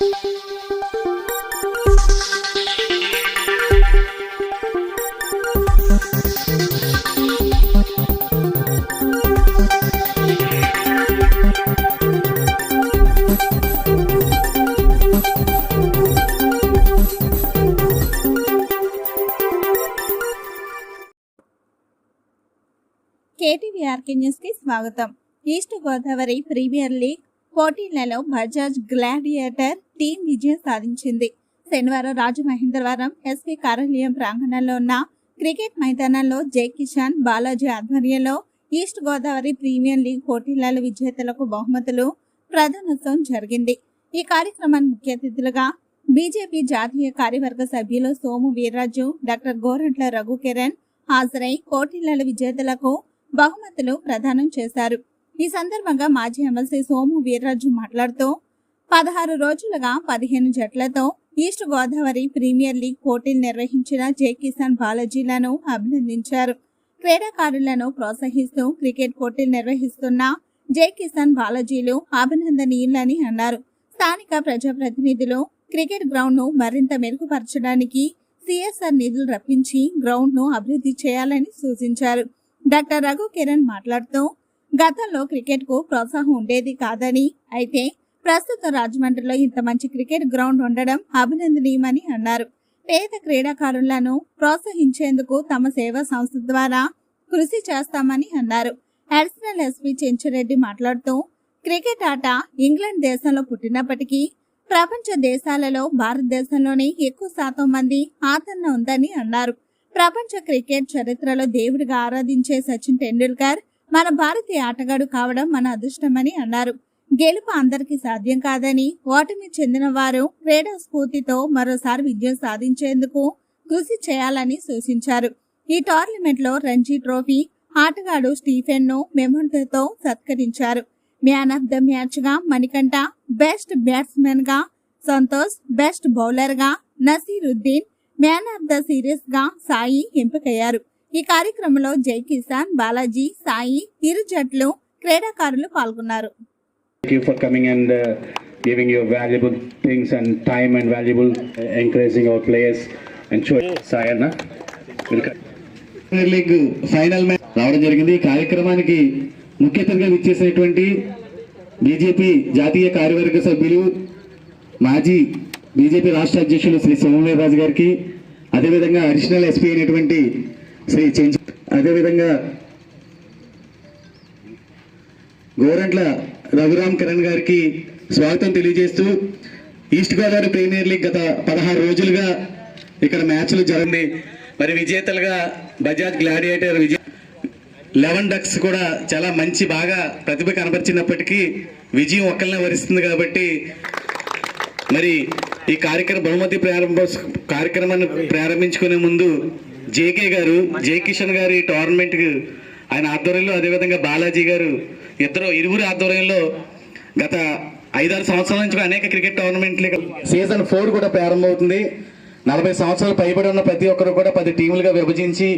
కేటీవీఆర్కే న్యూస్కి స్వాగతం. East Godavari premier league పోటీలలో బజాజ్ గ్లాడియేటర్ టీం విజయం సాధించింది. శనివారం రాజమహేంద్రవరం ఎస్పీ కార్యాలయం ప్రాంగణంలో ఉన్న క్రికెట్ మైదానంలో జై కిషాన్ బాలాజీ ఆధ్వర్యంలో ఈస్ట్ గోదావరి ప్రీమియర్ లీగ్ పోటీలలో విజేతలకు బహుమతులు ప్రధానోత్సవం జరిగింది. ఈ కార్యక్రమానికి ముఖ్య అతిథులుగా బీజేపీ జాతీయ కార్యవర్గ సభ్యులు సోము వీర్రాజు డాక్టర్ గోరంట్ల రఘు కిరణ్ హాజరై పోటీల విజేతలకు బహుమతులు ప్రదానం చేశారు. ఈ సందర్భంగా మాజీ ఎమ్మెల్సీ సోము వీర్రాజు మాట్లాడుతూ పదహారు రోజులుగా పదిహేను జట్లతో ఈస్ట్ గోదావరి ప్రీమియర్ లీగ్ పోటీలు నిర్వహించిన జే కిసాన్ బాలాజీలను అభినందించారు. క్రీడాకారులను ప్రోత్సహిస్తూ క్రికెట్ పోటీలు నిర్వహిస్తున్న జై కిసాన్ బాలాజీలు అభినందనీయులని అన్నారు. స్థానిక ప్రజాప్రతినిధులు క్రికెట్ గ్రౌండ్ను మరింత మెరుగుపరచడానికి సిఎస్ఆర్ నిధులు రప్పించి గ్రౌండ్ను అభివృద్ధి చేయాలని సూచించారు. డాక్టర్ రఘు కిరణ్ మాట్లాడుతూ గతంలో క్రికెట్కు ప్రోత్సాహం ఉండేది కాదని అయితే ప్రస్తుతం రాజమండ్రిలో ఇంత మంచి క్రికెట్ గ్రౌండ్ ఉండడం అభినందనీయమని అన్నారు. పేద క్రీడాకారులను ప్రోత్సహించేందుకు తమ సేవా సంస్థ ద్వారా కృషి చేస్తామని అన్నారు. అడిషనల్ ఎస్పీ చెంచురెడ్డి మాట్లాడుతూ క్రికెట్ ఆట ఇంగ్లాండ్ దేశంలో పుట్టినప్పటికీ ప్రపంచ దేశాలలో భారతదేశంలోనే ఎక్కువ శాతం మంది ఆదరణ ఉందని అన్నారు. ప్రపంచ క్రికెట్ చరిత్రలో దేవుడిగా ఆరాధించే సచిన్ టెండూల్కర్ మన భారతీయ ఆటగాడు కావడం మన అదృష్టమని అన్నారు. గెలుపు అందరికీ సాధ్యం కాదని ఓటమి చెందిన వారు క్రీడా స్ఫూర్తితో మరోసారి విజయం సాధించేందుకు కృషి చేయాలని సూచించారు. ఈ టోర్నమెంట్లో రంజీ ట్రోఫీ ఆటగాడు స్టీఫెన్ను మెమోంటోతో సత్కరించారు. మ్యాన్ ఆఫ్ ద మ్యాచ్గా మణికంఠ బెస్ట్ బ్యాట్స్మెన్గా సంతోష్ బెస్ట్ బౌలర్గా నసీరుద్దీన్ మ్యాన్ ఆఫ్ ద సిరీస్గా సాయి ఎంపికయ్యారు. ఈ కార్యక్రమంలో జై కిసాన్ బాలాజీ సాయి ఇరు జట్లు క్రీడాకారులు పాల్గొన్నారు uh, giving your valuable things and time and valuable uh, encouraging our players and Sayana. Welcome. Premier league final match రావడం జరిగింది ఈ కార్యక్రమానికి ముఖ్య అతిథిగా విచ్చేసినటువంటి బీజేపీ జాతీయ కార్యవర్గ సభ్యులు మాజీ బీజేపీ రాష్ట్ర అధ్యక్షులు శ్రీ సోమవీర్రాజు గారికి అదేవిధంగా అడిషనల్ ఎస్పీ అయినటువంటి శ్రీ చెంచు అదేవిధంగా గోరంట్ల రఘురామ్ కిరణ్ గారికి స్వాగతం తెలియజేస్తూ ఈస్ట్ గోదావరి ప్రీమియర్ లీగ్ గత పదహారు రోజులుగా ఇక్కడ మ్యాచ్లు జరిగింది. మరి విజేతలుగా Bajaj gladiator Vijaya eleven ducks కూడా చాలా మంచి బాగా ప్రతిభ కనబరిచినప్పటికీ విజయం ఒక్కరినే వరిస్తుంది కాబట్టి మరి ఈ కార్యక్రమ బహుమతి ప్రారంభ కార్యక్రమాన్ని ప్రారంభించుకునే ముందు జేకే గారు జే కిషన్ గారి టోర్నమెంట్ ఆయన ఆధ్వర్యంలో అదేవిధంగా బాలాజీ గారు ఇద్దరు ఇరువురు ఆధ్వర్యంలో గత ఐదారు సంవత్సరాల నుంచి అనేక క్రికెట్ టోర్నమెంట్లు సీజన్ ఫోర్ కూడా ప్రారంభమవుతుంది. నలభై సంవత్సరాలు పైబడి ఉన్న ప్రతి ఒక్కరు కూడా పది టీములుగా విభజించి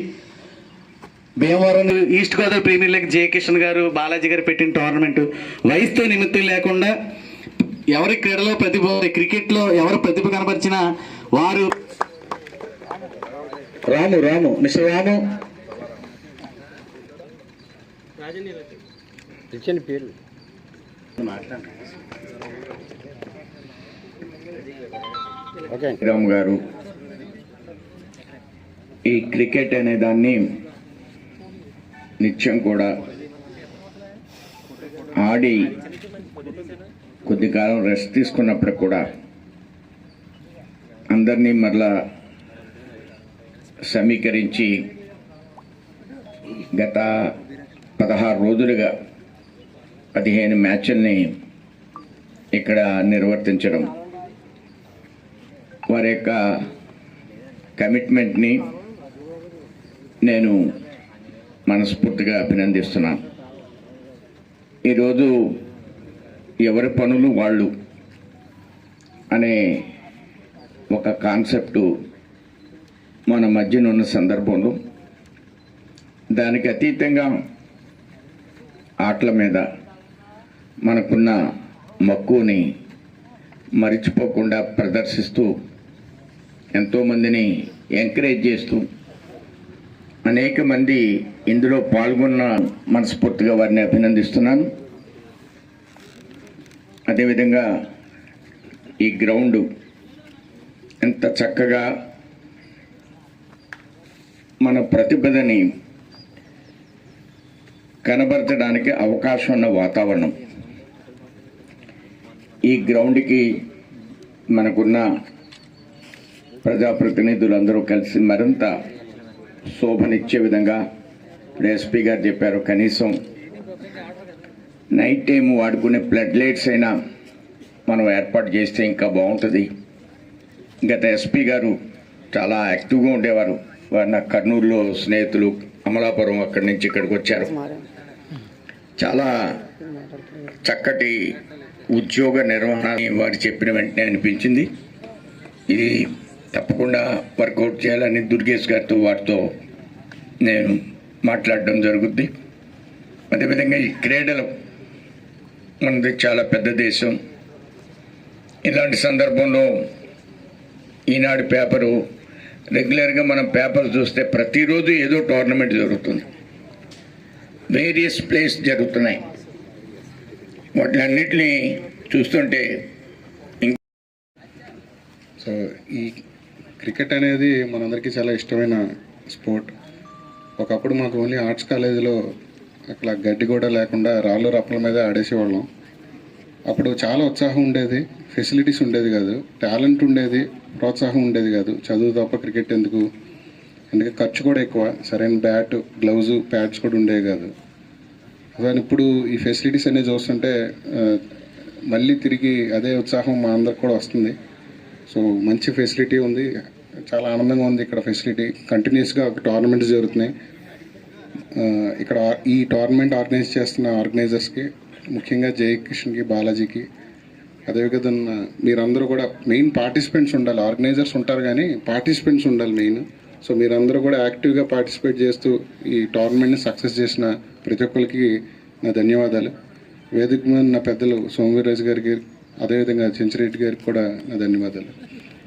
Bhimavaram east Godavari premier league J Kishan గారు బాలాజీ గారు పెట్టిన టోర్నమెంట్ వయసుతో నిమిత్తం లేకుండా ఎవరి క్రీడలో ప్రతిభ క్రికెట్లో ఎవరు ప్రతిభ కనబరిచినా వారు రాము రాము మిస్టర్ రాము. రామ్ గారు ఈ క్రికెట్ అనే దాన్ని నిత్యం కూడా ఆడి కొద్ది కాలం రెస్ట్ తీసుకున్నప్పుడు కూడా అందరినీ మరలా సమీకరించి గత పదహారు రోజులుగా పదిహేను మ్యాచ్ల్ని ఇక్కడ నిర్వర్తించడం వారి యొక్క కమిట్మెంట్ని నేను మనస్ఫూర్తిగా అభినందిస్తున్నాను. ఈరోజు ఎవరి పనులు వాళ్ళు అనే ఒక కాన్సెప్టు మన మధ్యన ఉన్న సందర్భంలో దానికి అతీతంగా ఆటల మీద మనకున్న మక్కువని మరిచిపోకుండా ప్రదర్శిస్తూ ఎంతోమందిని ఎంకరేజ్ చేస్తూ అనేక మంది ఇందులో పాల్గొన్న మనస్ఫూర్తిగా వారిని అభినందిస్తున్నాను. అదేవిధంగా ఈ గ్రౌండ్ ఎంత చక్కగా మన ప్రతిభని కనబరచడానికి అవకాశం ఉన్న వాతావరణం. ఈ గ్రౌండ్కి మనకున్న ప్రజాప్రతినిధులందరూ కలిసి మరింత శోభనిచ్చే విధంగా ఎస్పీ గారు చెప్పారు కనీసం నైట్ టైం వాడుకునే ఫ్లడ్ లైట్స్ అయినా మనం ఏర్పాటు చేస్తే ఇంకా బాగుంటుంది. గత ఎస్పీ గారు చాలా యాక్టివ్గా ఉండేవారు. వారు నా కర్నూలులో స్నేహితులు అమలాపురం అక్కడి నుంచి ఇక్కడికి వచ్చారు. చాలా చక్కటి ఉద్యోగ నిర్వహణ వారు చెప్పిన వెంటనే అనిపించింది. ఇది తప్పకుండా వర్కౌట్ చేయాలని దుర్గేష్ గారితో వారితో నేను మాట్లాడడం జరుగుద్ది. అదేవిధంగా ఈ క్రీడలు మనది చాలా పెద్ద దేశం. ఇలాంటి సందర్భంలో ఈనాడు పేపరు రెగ్యులర్గా మనం పేపర్ చూస్తే ప్రతిరోజు ఏదో టోర్నమెంట్ జరుగుతుంది. వేరియస్ ప్లేస్ జరుగుతున్నాయి. వాటిలన్నిటిని చూస్తుంటే సో ఈ క్రికెట్ అనేది మనందరికీ చాలా ఇష్టమైన స్పోర్ట్. ఒకప్పుడు మాకు ఓన్లీ ఆర్ట్స్ కాలేజీలో అక్కడ గడ్డి కూడా లేకుండా రాళ్ళు రప్పల మీద ఆడేసేవాళ్ళం. అప్పుడు చాలా ఉత్సాహం ఉండేది. ఫెసిలిటీస్ ఉండేది కాదు. టాలెంట్ ఉండేది ప్రోత్సాహం ఉండేది కాదు. చదువు తప్ప క్రికెట్ ఎందుకు? అందుకే ఖర్చు కూడా ఎక్కువ. సరైన బ్యాట్ గ్లౌజ్ ప్యాడ్స్ కూడా ఉండేవి కాదు. కానీ ఇప్పుడు ఈ ఫెసిలిటీస్ అనేవి చూస్తుంటే మళ్ళీ తిరిగి అదే ఉత్సాహం మా అందరికి కూడా వస్తుంది. సో మంచి ఫెసిలిటీ ఉంది. చాలా ఆనందంగా ఉంది ఇక్కడ ఫెసిలిటీ. కంటిన్యూస్గా టోర్నమెంట్స్ జరుగుతున్నాయి. ఇక్కడ ఈ టోర్నమెంట్ ఆర్గనైజ్ చేస్తున్న ఆర్గనైజర్స్కి ముఖ్యంగా జయకిషన్కి బాలాజీకి అదేవిధంగా మీరందరూ కూడా మెయిన్ పార్టిసిపెంట్స్ ఉండాలి. ఆర్గనైజర్స్ ఉంటారు కానీ పార్టిసిపెంట్స్ ఉండాలి మెయిన్ సో మీరందరూ కూడా యాక్టివ్గా పార్టిసిపేట్ చేస్తూ ఈ టోర్నమెంట్ని సక్సెస్ చేసిన ప్రతి ఒక్కరికి నా ధన్యవాదాలు. వేదిక మీద నా పెద్దలు సోమవీరాజు గారికి అదేవిధంగా చెంచిరెడ్డి గారికి కూడా నా ధన్యవాదాలు.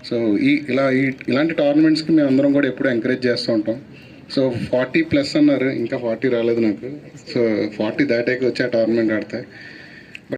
సో ఈ ఇలా ఈ ఇలాంటి టోర్నమెంట్స్కి మేము అందరం కూడా ఎప్పుడూ ఎంకరేజ్ చేస్తూ ఉంటాం. సో ఫార్టీ ప్లస్ అన్నారు ఇంకా ఫార్టీ రాలేదు నాకు. సో ఫార్టీ దాటాక వచ్చి ఆ టోర్నమెంట్ ఆడతాయి